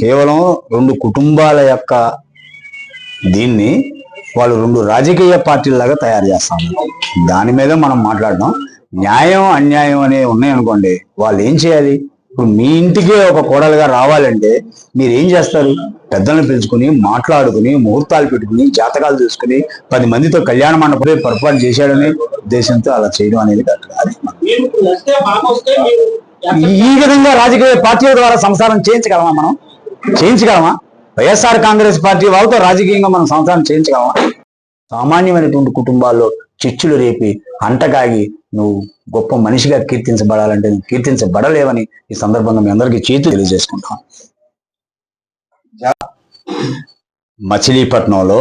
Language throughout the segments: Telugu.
కేవలం రెండు కుటుంబాల యొక్క దీన్ని వాళ్ళు రెండు రాజకీయ పార్టీలాగా తయారు చేస్తాం దాని మీద మనం మాట్లాడడం న్యాయం అన్యాయం అనే ఉన్నాయనుకోండి వాళ్ళు ఏం చేయాలి? ఇప్పుడు మీ ఇంటికే ఒక కోడలుగా రావాలంటే మీరు ఏం చేస్తారు? పెద్దలను పిలుచుకుని మాట్లాడుకుని ముహూర్తాలు పెట్టుకుని జాతకాలు చూసుకుని పది మందితో కళ్యాణ మండపమే పొరపాటు చేశాడనే ఉద్దేశంతో అలా చేయడం అనేది కరెక్ట్ ఈ విధంగా రాజకీయ పార్టీల ద్వారా సంసారం చేయించగలమా మనం? చేయించగలమా? వైఎస్ఆర్ కాంగ్రెస్ పార్టీ వాళ్ళతో రాజకీయంగా మనం సంసారం చేయించగలమా? సామాన్యమైనటువంటి కుటుంబాల్లో చిచ్చులు రేపి అంటకాగి నువ్వు గొప్ప మనిషిగా కీర్తించబడాలంటే నువ్వు కీర్తించబడలేవని ఈ సందర్భంగా మీ అందరికీ చేతులు తెలియజేసుకుంటాం మచిలీపట్నంలో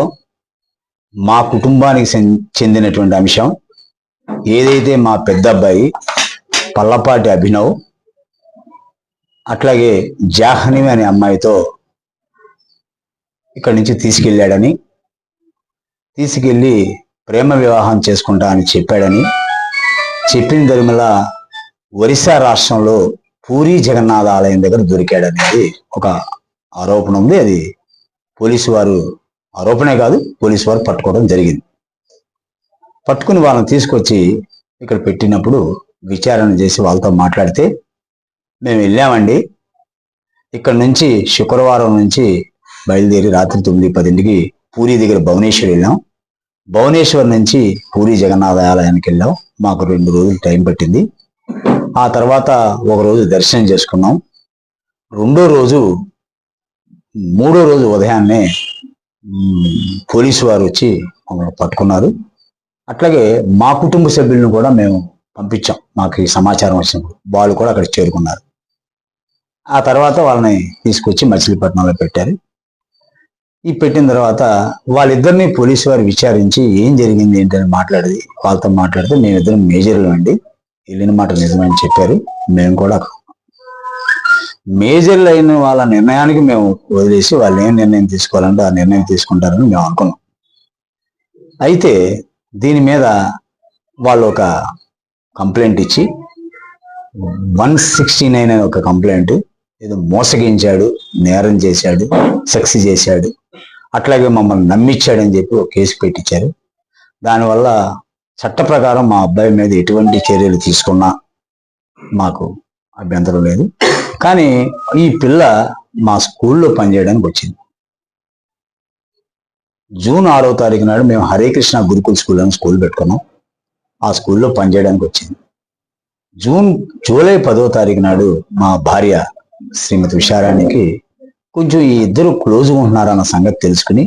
మా కుటుంబానికి చెందినటువంటి అంశం ఏదైతే మా పెద్ద అబ్బాయి పల్లపాటి అభినవ్ అట్లాగే జాహ్నవి అనే అమ్మాయితో ఇక్కడి నుంచి తీసుకెళ్ళాడని తీసుకెళ్ళి ప్రేమ వివాహం చేసుకుంటా అని చెప్పాడని. చెప్పిన దరిమల ఒరిస్సా రాష్ట్రంలో పూరి జగన్నాథ ఆలయం దగ్గర దొరికాడనేది ఒక ఆరోపణ ఉంది. అది పోలీసు వారు ఆరోపణే కాదు పోలీసు వారు పట్టుకోవడం జరిగింది. పట్టుకుని వాళ్ళని తీసుకొచ్చి ఇక్కడ పెట్టినప్పుడు విచారణ చేసి వాళ్ళతో మాట్లాడితే మేము వెళ్ళామండి. ఇక్కడ నుంచి శుక్రవారం నుంచి బయలుదేరి రాత్రి తొమ్మిది పదింటికి పూరి దగ్గర భువనేశ్వర్ వెళ్ళాం. భువనేశ్వర్ నుంచి పూరి జగన్నాథ ఆలయానికి వెళ్ళాం. మాకు రెండు రోజులు టైం పట్టింది. ఆ తర్వాత ఒక రోజు దర్శనం చేసుకున్నాం. రెండో రోజు మూడో రోజు ఉదయాన్నే పోలీసు వారు వచ్చి మమ్మల్ని పట్టుకున్నారు. అట్లాగే మా కుటుంబ సభ్యులను కూడా మేము పంపించాం. మాకు ఈ సమాచారం వచ్చినప్పుడు వాళ్ళు కూడా అక్కడ చేరుకున్నారు. ఆ తర్వాత వాళ్ళని తీసుకొచ్చి మచిలీపట్నంలో పెట్టారు. ఈ పెట్టిన తర్వాత వాళ్ళిద్దరిని పోలీసు వారు విచారించి ఏం జరిగింది ఏంటని మాట్లాడి వాళ్ళతో మాట్లాడితే మేమిద్దరం మేజర్లు అండి. వెళ్ళిన మాట నిజమని చెప్పారు. మేము కూడా మేజర్లు అయిన వాళ్ళ నిర్ణయానికి మేము వదిలేసి వాళ్ళు ఏం నిర్ణయం తీసుకోవాలంటే ఆ నిర్ణయం తీసుకుంటారని మేము అనుకున్నాం. అయితే దీని మీద వాళ్ళు ఒక కంప్లైంట్ ఇచ్చి వన్ సిక్స్టీ నైన్ అనే ఒక కంప్లైంట్ ఏదో మోసగించాడు నేరం చేశాడు సెక్స్ చేశాడు. అట్లాగే మమ్మల్ని నమ్మించాడని చెప్పి ఒక కేసు పెట్టించారు. దానివల్ల చట్ట ప్రకారం మా అబ్బాయి మీద ఎటువంటి చర్యలు తీసుకున్నా మాకు అభ్యంతరం లేదు. కానీ ఈ పిల్ల మా స్కూల్లో పనిచేయడానికి వచ్చింది. జూన్ ఆరో తారీఖు నాడు మేము హరే కృష్ణ గురుకుల్ స్కూల్ అని స్కూల్ పెట్టుకున్నాం. ఆ స్కూల్లో పనిచేయడానికి వచ్చింది. జూన్ జూలై పదో తారీఖు నాడు మా భార్య శ్రీమతి విశారానికి కొంచెం ఈ ఇద్దరు క్లోజ్గా ఉంటున్నారన్న సంగతి తెలుసుకుని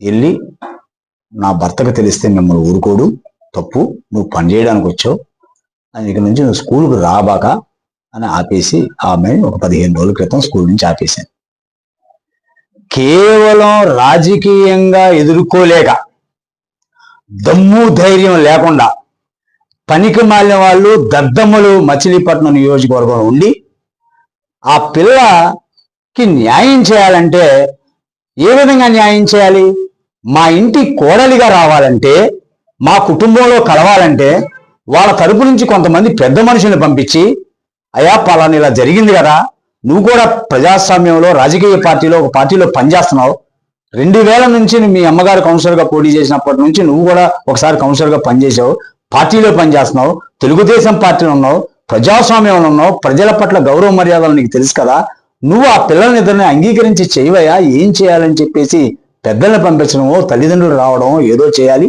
వెళ్ళి నా భర్తకు తెలిస్తే మిమ్మల్ని ఊరుకోడు తప్పు నువ్వు పని చేయడానికి వచ్చావు అని ఇక నుంచి నువ్వు స్కూల్కి రాబాక అని ఆపేసి ఆమె ఒక పదిహేను రోజుల క్రితం స్కూల్ నుంచి ఆపేశాను కేవలం రాజకీయంగా ఎదుర్కోలేక దమ్ము ధైర్యం లేకుండా పనికి మాలిన వాళ్ళు దద్దమ్మలు మచిలీపట్నం నియోజకవర్గంలో ఉండి ఆ పిల్లకి న్యాయం చేయాలంటే ఏ విధంగా న్యాయం చేయాలి? మా ఇంటి కోడలిగా రావాలంటే మా కుటుంబంలో కలవాలంటే వాళ్ళ తరపు నుంచి కొంతమంది పెద్ద మనుషుల్ని పంపించి అయా పలానా ఇలా జరిగింది కదా నువ్వు కూడా ప్రజాస్వామ్యంలో రాజకీయ పార్టీలో ఒక పార్టీలో పనిచేస్తున్నావు. రెండు వేల నుంచి మీ అమ్మగారు కౌన్సిలర్గా పోటీ చేసినప్పటి నుంచి నువ్వు కూడా ఒకసారి కౌన్సిలర్గా పనిచేసావు పార్టీలో పనిచేస్తున్నావు తెలుగుదేశం పార్టీలో ఉన్నావు ప్రజాస్వామ్యంలో ఉన్నావు ప్రజల పట్ల గౌరవ మర్యాదలు నీకు తెలుసు కదా నువ్వు ఆ పిల్లల్ని ఇద్దరిని అంగీకరించి చేయవయా ఏం చేయాలని చెప్పేసి పెద్దల్ని పంపించడమో తల్లిదండ్రులు రావడమో ఏదో చేయాలి.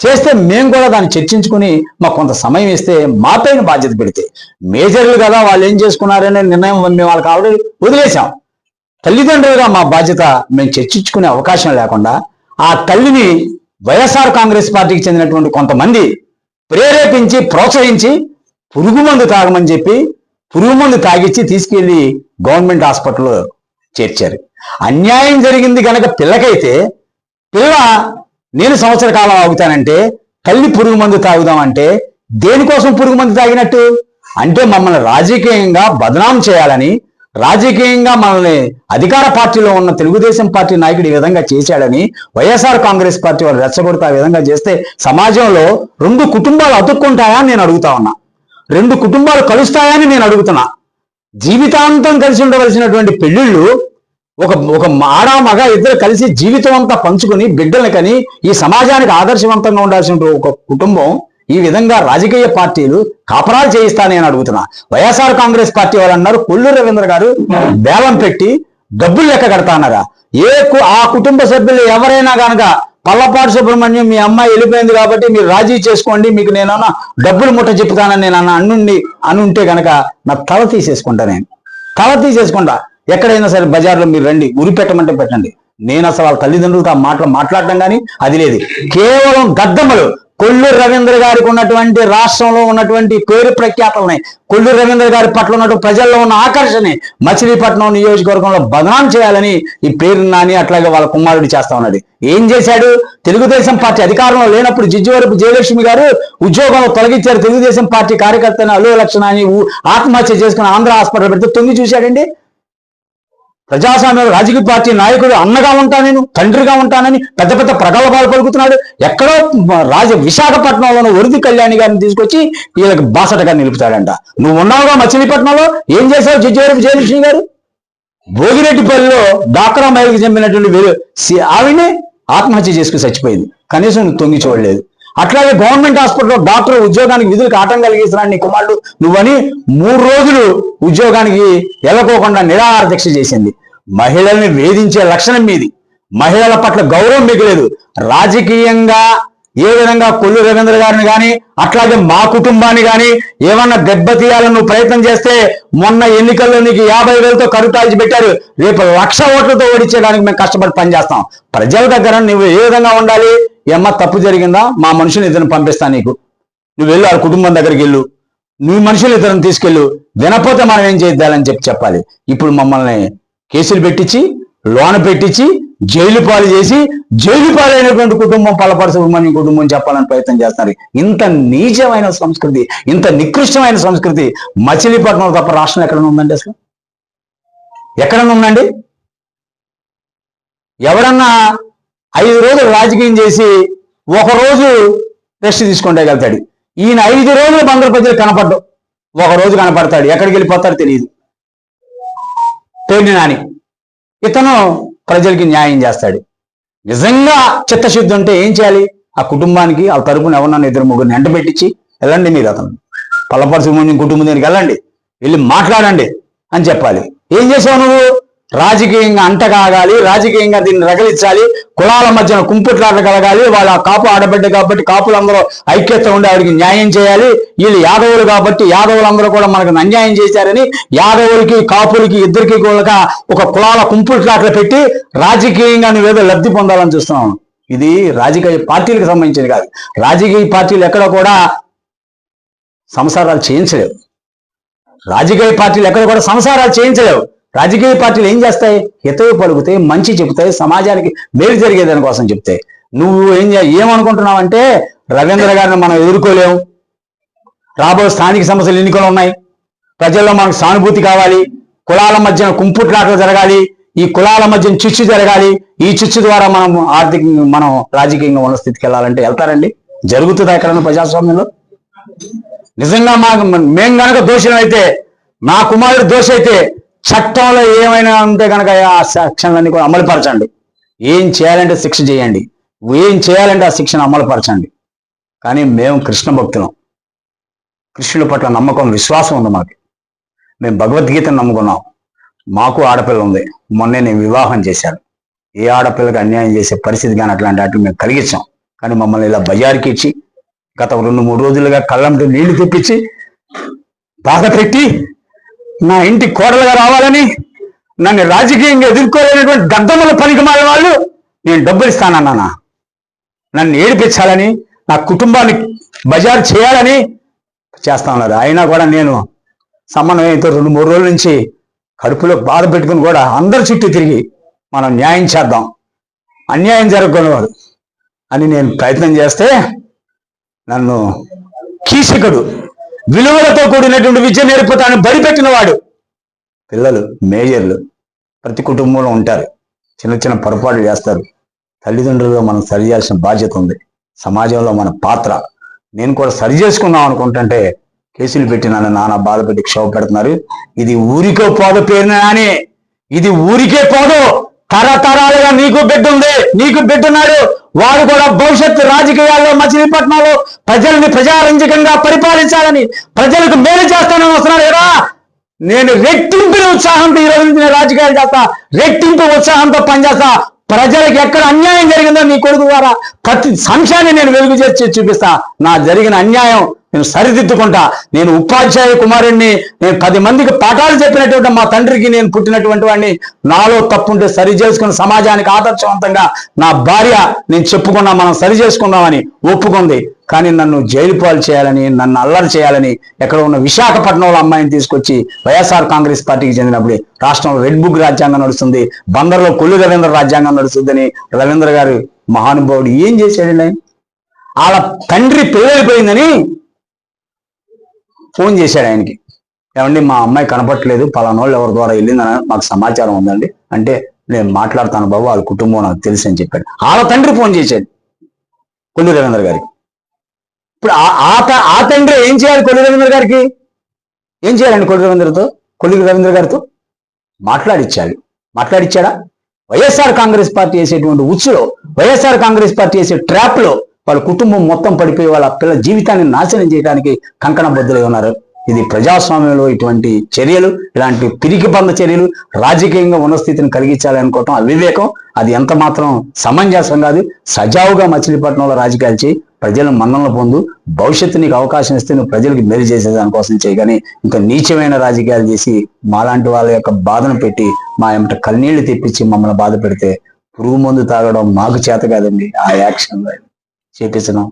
చేస్తే మేము కూడా దాన్ని చర్చించుకుని మాకు కొంత సమయం ఇస్తే మాపైన బాధ్యత పెడితే. మేజర్లు కదా వాళ్ళు ఏం చేసుకున్నారనే నిర్ణయం మేము వాళ్ళకి ఆల్రెడీ వదిలేశాం. తల్లిదండ్రులుగా మా బాధ్యత మేము చర్చించుకునే అవకాశం లేకుండా ఆ తల్లిని వైఎస్ఆర్ కాంగ్రెస్ పార్టీకి చెందినటువంటి కొంతమంది ప్రేరేపించి ప్రోత్సహించి పురుగు మందు తాగమని చెప్పి పురుగు మందు తాగిచ్చి తీసుకెళ్ళి గవర్నమెంట్ హాస్పిటల్లో చేర్చారు. అన్యాయం జరిగింది కనుక పిల్లకైతే పిల్ల నేను సంవత్సర కాలం ఆగుతానంటే తల్లి పురుగు మందు తాగుదామంటే దేనికోసం పురుగు మందు తాగినట్టు? అంటే మమ్మల్ని రాజకీయంగా బదనాం చేయాలని రాజకీయంగా మనల్ని అధికార పార్టీలో ఉన్న తెలుగుదేశం పార్టీ నాయకుడు ఈ విధంగా చేశాడని వైఎస్ఆర్ కాంగ్రెస్ పార్టీ వాళ్ళు రెచ్చగొడతా ఆ విధంగా చేస్తే సమాజంలో రెండు కుటుంబాలు అతుక్కుంటాయా నేను అడుగుతా ఉన్నా. రెండు కుటుంబాలు కలుస్తాయని నేను అడుగుతున్నా. జీవితాంతం కలిసి ఉండవలసినటువంటి పెళ్ళిళ్ళు ఒక ఒక ఆడ మగ ఇద్దరు కలిసి జీవితం అంతా పంచుకుని బిడ్డల్ని కని ఈ సమాజానికి ఆదర్శవంతంగా ఉండాల్సిన ఒక కుటుంబం ఈ విధంగా రాజకీయ పార్టీలు కాపరాలు చేయిస్తానని అడుగుతున్నా. వైఎస్ఆర్ కాంగ్రెస్ పార్టీ వాళ్ళు అన్నారు కొల్లు రవీంద్ర గారు బేలం పెట్టి డబ్బులు లెక్క కడతానరా. ఏ ఆ కుటుంబ సభ్యులు ఎవరైనా కనుక పల్లపాటి సుబ్రహ్మణ్యం మీ అమ్మాయి వెళ్ళిపోయింది కాబట్టి మీరు రాజీ చేసుకోండి మీకు నేనన్నా డబ్బులు ముట్ట చెప్తానని నేను అన్న అన్నుండి అనుంటే కనుక నా తల తీసేసుకుంటా నేను. తల తీసేసుకుంటా. ఎక్కడైనా సరే బజార్లో మీరు రండి ఉరి పెట్టమంటే పెట్టండి. నేను అసలు వాళ్ళ తల్లిదండ్రులతో ఆ మాటలు మాట్లాడటం కానీ అది లేదు. కేవలం గద్దమ్మలు. కొల్లూరు రవీంద్ర గారికి ఉన్నటువంటి రాష్ట్రంలో ఉన్నటువంటి పేరు ప్రఖ్యాతలని కొల్లూరు రవీంద్ర గారి పట్ల ఉన్నటువంటి ప్రజల్లో ఉన్న ఆకర్షణని మచిలీపట్నం నియోజకవర్గంలో బదనాం చేయాలని ఈ పేరు నాని అట్లాగే వాళ్ళ కుమారుడు చేస్తా ఉన్నది. ఏం చేశాడు? తెలుగుదేశం పార్టీ అధికారంలో లేనప్పుడు జిజ్జివరపు జయలక్ష్మి గారు ఉద్యోగంలో తొలగించారు. తెలుగుదేశం పార్టీ కార్యకర్తని అల్లు లక్షణాన్ని ఆత్మహత్య చేసుకుని ఆంధ్ర హాస్పిటల్ పెడితే తొంగి చూశాడండి? ప్రజాస్వామ్య రాజకీయ పార్టీ నాయకుడు అన్నగా ఉంటా నేను తండ్రిగా ఉంటానని పెద్ద పెద్ద ప్రగల్భాలు పలుకుతున్నాడు. ఎక్కడో రాజ విశాఖపట్నంలోని వరుది కళ్యాణి గారిని తీసుకొచ్చి వీళ్ళకి బాసటగా నిలుపుతాడంట. నువ్వు ఉన్నావుగా మచిలీపట్నంలో? ఏం చేశావు జిజ్జేరు విజయలక్ష్మి గారు? భోగిరెడ్డిపల్లిలో డాక్రా మైల్కి చెందినటువంటి వెలు- సి- ఆవిడనే ఆత్మహత్య చేసుకుని చచ్చిపోయింది. కనీసం నువ్వు తొంగి చూడలేదు. అట్లాగే గవర్నమెంట్ హాస్పిటల్లో డాక్టర్ ఉద్యోగానికి విధులకు ఆటం కలిగిస్తున్నాడు నీ కుమారుడు నువ్వని మూడు రోజులు ఉద్యోగానికి వెళ్ళకోకుండా నిరాహార దీక్ష చేసింది. మహిళల్ని వేధించే లక్షణం మీది. మహిళల పట్ల గౌరవం మీకు రాజకీయంగా ఏ విధంగా కొల్లు రవీంద్ర గారిని కానీ అట్లాగే మా కుటుంబాన్ని కానీ ఏమన్నా దెబ్బతీయాలని నువ్వు ప్రయత్నం చేస్తే మొన్న ఎన్నికల్లో నీకు యాభై వేలతో కరుతాల్చి పెట్టారు. రేపు లక్ష ఓట్లతో ఓడించడానికి మేము కష్టపడి పనిచేస్తాం. ప్రజల దగ్గర నువ్వు ఏ విధంగా ఉండాలి? ఏమ్మా తప్పు జరిగిందా? మా మనుషుని ఇద్దరిని పంపిస్తా నీకు. నువ్వు వెళ్ళు ఆ కుటుంబం దగ్గరికి వెళ్ళు. నువ్వు మనుషులు ఇద్దరిని తీసుకెళ్ళు. వినపోతే మనం ఏం చేద్దాలని చెప్పి చెప్పాలి. ఇప్పుడు మమ్మల్ని కేసులు పెట్టించి లోన పెట్టించి జైలు పాలు చేసి జైలు పాలైనటువంటి కుటుంబం పలపర సుబ్రహ్మణ్యం కుటుంబం చెప్పాలని ప్రయత్నం చేస్తున్నారు. ఇంత నీచమైన సంస్కృతి ఇంత నికృష్టమైన సంస్కృతి మచిలీపట్నం తప్ప రాష్ట్రం ఎక్కడ ఉందండి అసలు? ఎక్కడన్నా ఉందండి? ఎవరన్నా ఐదు రోజులు రాజకీయం చేసి ఒక రోజు రెస్ట్ తీసుకుంటే వెళ్తాడు. ఈయన ఐదు రోజులు బందరు ప్రజలు కనపడ్డు. ఒక రోజు కనపడతాడు. ఎక్కడికి వెళ్ళిపోతాడు తెలియదు పేర్ని నాని. ఇతను ప్రజలకి న్యాయం చేస్తాడు. నిజంగా చిత్తశుద్ధి ఉంటే ఏం చేయాలి? ఆ కుటుంబానికి ఆ తరపున ఎవరన్నా ఇద్దరు ముగ్గురిని ఎంట పెట్టించి వెళ్ళండి మీరు అతను. పల్లపరసు కుటుంబం దగ్గరికి వెళ్ళండి. వెళ్ళి మాట్లాడండి అని చెప్పాలి. ఏం చేసావు నువ్వు? రాజకీయంగా అంటకాగాలి రాజకీయంగా దీన్ని రగలించాలి కులాల మధ్యన కుంపుట్లాట కలగాలి వాళ్ళ కాపు ఆడబిడ్డ కాబట్టి కాపులందరూ ఐక్యత ఉండి ఆవిడికి న్యాయం చేయాలి. వీళ్ళు యాదవులు కాబట్టి యాదవులందరూ కూడా మనకు అన్యాయం చేశారని యాదవులకి కాపులకి ఇద్దరికి కూడా ఒక కులాల కుంపుట్లాట్లు పెట్టి రాజకీయంగా నువ్వేదో లబ్ధి పొందాలని చూస్తున్నాను ఇది రాజకీయ పార్టీలకు సంబంధించింది కాదు. రాజకీయ పార్టీలు ఎక్కడ కూడా సంసారాలు చేయించలేవు. రాజకీయ పార్టీలు ఎక్కడ కూడా సంసారాలు చేయించలేవు. రాజకీయ పార్టీలు ఏం చేస్తాయి? హితవు పలుకుతాయి మంచి చెబుతాయి సమాజానికి మేలు జరిగే దానికోసం చెప్తాయి నువ్వు ఏం ఏమనుకుంటున్నావు అంటే రవీంద్ర గారిని మనం ఎదుర్కోలేము. రాబోయే స్థానిక సమస్యలు ఎన్నికలు ఉన్నాయి. ప్రజల్లో మనకు సానుభూతి కావాలి. కులాల మధ్యన కుంపుట్లాటలు జరగాలి. ఈ కులాల మధ్య చిచ్చు జరగాలి. ఈ చిచ్చు ద్వారా మనం ఆర్థికంగా మనం రాజకీయంగా ఉన్న స్థితికి వెళ్ళాలంటే వెళ్తారండి. జరుగుతుందా ఎక్కడన్నా ప్రజాస్వామ్యంలో? నిజంగా మా మేము కనుక దోషం అయితే మా కుమారుడు దోష అయితే చట్టంలో ఏమైనా ఉంటే కనుక ఆ సెక్షన్లన్నీ కూడా అమలుపరచండి. ఏం చేయాలంటే శిక్ష చేయండి. ఏం చేయాలంటే ఆ శిక్షను అమలుపరచండి. కానీ మేము కృష్ణ భక్తులం. కృష్ణుడి పట్ల నమ్మకం విశ్వాసం ఉంది మాకు. మేము భగవద్గీతను నమ్ముకున్నాం. మాకు ఆడపిల్ల ఉంది. మొన్నే నేను వివాహం చేశాను. ఏ ఆడపిల్లకి అన్యాయం చేసే పరిస్థితి కానీ అట్లాంటి వాటిని మేము కలిగించాం. కానీ మమ్మల్ని ఇలా బజార్కి ఇచ్చి గత రెండు మూడు రోజులుగా కళ్ళంటూ నీళ్ళు తెప్పించి బాధ పెట్టి నా ఇంటి కోడలుగా రావాలని నన్ను రాజకీయంగా ఎదుర్కోలేనటువంటి గద్దముల పనికి మారే వాళ్ళు నేను డబ్బులు ఇస్తానన్నానా? నన్ను ఏడిపించాలని నా కుటుంబాన్ని బజారు చేయాలని చేస్తా ఉన్నారు? అయినా కూడా నేను సమన్వయంతో రెండు మూడు రోజుల నుంచి కడుపులో బాధ పెట్టుకుని కూడా అందరి చుట్టూ తిరిగి మనం న్యాయం చేద్దాం. అన్యాయం జరగకూడదు అని నేను ప్రయత్నం చేస్తే నన్ను కీచకుడు విలువలతో కూడినటువంటి విద్య నేర్పుతాను బడిపెట్టిన వాడు. పిల్లలు మేజర్లు ప్రతి కుటుంబంలో ఉంటారు. చిన్న చిన్న పొరపాట్లు చేస్తారు. తల్లిదండ్రులుగా మనం సరి చేయాల్సిన బాధ్యత ఉంది. సమాజంలో మన పాత్ర. నేను కూడా సరి చేసుకున్నాం అనుకుంటుంటే కేసులు పెట్టి నన్ను నానా బాధ పెట్టి క్షోభ పెడుతున్నారు. ఇది ఊరికే పోదు పేరునా అని ఇది ఊరికే పోదు. తరతరాలుగా నీకు బిడ్డ ఉంది నీకు బిడ్డున్నాడు వాడు కూడా భవిష్యత్తు రాజకీయాల్లో మచిలీపట్నంలో ప్రజల్ని ప్రజారంజకంగా పరిపాలించాలని ప్రజలకు మేలు చేస్తానని వస్తున్నాడు కదా. నేను రెట్టింపు ఉత్సాహంతో ఈ రోజు నేను రాజకీయాలు చేస్తా రెట్టింపు ఉత్సాహంతో పనిచేస్తా. ప్రజలకు ఎక్కడ అన్యాయం జరిగిందో నీ కొడుకు ద్వారా ప్రతి సంశయాన్ని నేను వెలుగు చేసి చూపిస్తా. నా జరిగిన అన్యాయం నేను సరిదిద్దుకుంటా. నేను ఉపాధ్యాయ కుమారుణ్ణి నేను పది మందికి పాఠాలు చెప్పినటువంటి మా తండ్రికి నేను పుట్టినటువంటి వాడిని. నాలో తప్పుంటే సరి చేసుకుని సమాజానికి ఆదర్శవంతంగా నా భార్య నేను చెప్పుకున్నా మనం సరి చేసుకున్నామని ఒప్పుకుంది. కానీ నన్ను జైలు పాలు చేయాలని నన్ను అల్లరి చేయాలని ఎక్కడ ఉన్న విశాఖపట్నంలో అమ్మాయిని తీసుకొచ్చి వైఎస్ఆర్ కాంగ్రెస్ పార్టీకి చెందినప్పుడు రాష్ట్రంలో రెడ్ బుక్ రాజ్యాంగం నడుస్తుంది బందర్లో కొల్లు రవీంద్ర రాజ్యాంగం నడుస్తుందని రవీంద్ర గారు మహానుభావుడు ఏం చేశాడు ఆయన వాళ్ళ తండ్రి పెళ్ళైపోయిందని ఫోన్ చేశాడు ఆయనకి. ఏమండి మా అమ్మాయి కనపట్లేదు వాళ్ళు ఎవరి ద్వారా వెళ్ళిందని మాకు సమాచారం ఉందండి. అంటే నేను మాట్లాడతాను బాబు వాళ్ళ కుటుంబం నాకు తెలుసు అని చెప్పాడు. వాళ్ళ తండ్రి ఫోన్ చేశాడు కొల్లు రవీంద్ర గారికి. ఇప్పుడు ఆ- ఆ త- ఆ తండ్రి ఏం చేయాలి కొల్లు రవీంద్ర గారికి? ఏం చేయాలండి కొల్లు రవీంద్రతో? కొల్లు రవీంద్ర గారితో? మాట్లాడిచ్చాడు. మాట్లాడిచ్చాడా? వైఎస్ఆర్ కాంగ్రెస్ పార్టీ వేసేటువంటి ఉచ్చులో వైఎస్ఆర్ కాంగ్రెస్ పార్టీ వేసే ట్రాప్లో వాళ్ళ కుటుంబం మొత్తం పడిపోయి వాళ్ళ పిల్లల జీవితాన్ని నాశనం చేయడానికి కంకణ బొద్దులై ఉన్నారు. ఇది ప్రజాస్వామ్యంలో ఇటువంటి చర్యలు ఇలాంటి పిరికి బంద చర్యలు రాజకీయంగా ఉన్న స్థితిని కలిగించాలి అనుకోవటం అవివేకం. అది ఎంత మాత్రం సమంజసం కాదు సజావుగా మచిలీపట్నంలో రాజకీయాలు చేయి ప్రజలను మన్ననలు పొందు భవిష్యత్తు నీకు అవకాశం ఇస్తే నువ్వు ప్రజలకు మేలు చేసే దానికోసం చేయగానే ఇంకా నీచమైన రాజకీయాలు చేసి మాలాంటి వాళ్ళ యొక్క బాధను పెట్టి మా ఏమిట కన్నీళ్ళు తెప్పించి మమ్మల్ని బాధ పెడితే పురుగు మందు తాగడం మాకు చేత కాదండి ఆ యాక్షన్ చేపించడం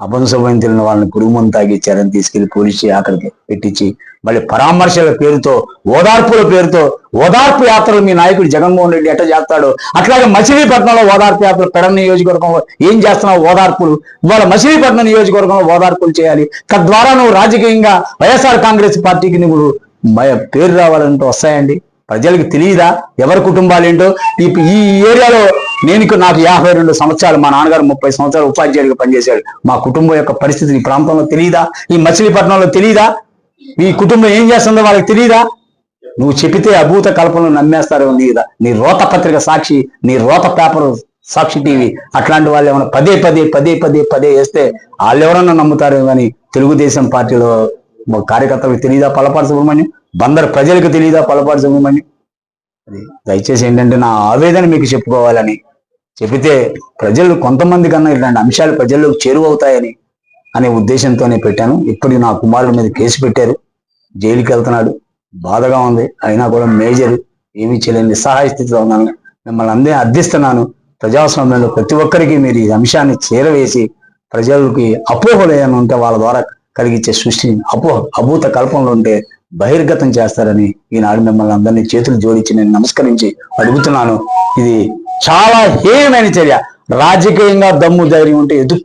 అపంశుభం తెలియని వాళ్ళని పురుగు తాగి తాగిచ్చారని తీసుకెళ్ళి పోలీసు అక్కడికి పెట్టించి మళ్ళీ పరామర్శల పేరుతో ఓదార్పుల పేరుతో ఓదార్పు యాత్రలు మీ నాయకుడు జగన్మోహన్ రెడ్డి ఎట్లా చేస్తాడో? అట్లాగే మచిలీపట్నంలో ఓదార్పు యాత్రలు పెడ నియోజకవర్గంలో ఏం చేస్తున్నావు ఓదార్పులు? ఇవాళ మచిలీపట్నం నియోజకవర్గంలో ఓదార్పులు చేయాలి. తద్వారా నువ్వు రాజకీయంగా వైఎస్ఆర్ కాంగ్రెస్ పార్టీకి నువ్వు మ- పేరు రావాలంటే వస్తాయండి. ప్రజలకు తెలియదా? ఎవరి కుటుంబాలు ఏంటో? ఈ ఏరియాలో నేను నాకు యాభై రెండు సంవత్సరాలు మా నాన్నగారు ముప్పై సంవత్సరాలు ఉపాధ్యాయుడిగా పనిచేశాడు మా కుటుంబం యొక్క పరిస్థితి ఈ ప్రాంతంలో తెలియదా ఈ మచిలీపట్నంలో తెలియదా ఈ కుటుంబం ఏం చేస్తుందో వాళ్ళకి తెలియదా నువ్వు చెబితే అభూత కల్పనలు నమ్మేస్తారు నీ నీ రోత పత్రిక సాక్షి నీ రోత పేపర్ సాక్షి టీవీ. అట్లాంటి వాళ్ళు ఏమైనా పదే పదే పదే పదే పదే వేస్తే వాళ్ళు ఎవరన్నా నమ్ముతారు కానీ తెలుగుదేశం పార్టీలో కార్యకర్తలకు తెలియదా పలపాటి సుబ్రహ్మణ్యం? బందరు ప్రజలకు తెలియదా పలపాటి సుబ్రహ్మణ్యం? దయచేసి ఏంటంటే నా ఆవేదన మీకు చెప్పుకోవాలని చెబితే ప్రజలు కొంతమంది కన్నా ఇలాంటి అంశాలు ప్రజల్లోకి చేరువవుతాయని అనే ఉద్దేశంతోనే పెట్టాను. ఇప్పటికి నా కుమారుడి మీద కేసు పెట్టారు. జైలుకి వెళ్తున్నాడు. బాధగా ఉంది. అయినా కూడా మేజర్ ఏమీ చేయలేని నిస్సహాయ స్థితిలో ఉన్నాను. మిమ్మల్ని అందరినీ అర్థిస్తున్నాను. ప్రజాస్వామ్యంలో ప్రతి ఒక్కరికి మీరు ఈ అంశాన్ని చేరవేసి ప్రజలకి అపోహలు ఏమైనా ఉంటే వాళ్ళ ద్వారా కలిగించే సృష్టిని అపోహ అభూత కల్పంలో ఉంటే బహిర్గతం చేస్తారని ఈనాడు మిమ్మల్ని అందరినీ చేతులు జోడించి నేను నమస్కరించి అడుగుతున్నాను. ఇది చాలా హేయమైన చర్య. రాజకీయంగా దమ్ము ధైర్యం ఉంటే ఎదు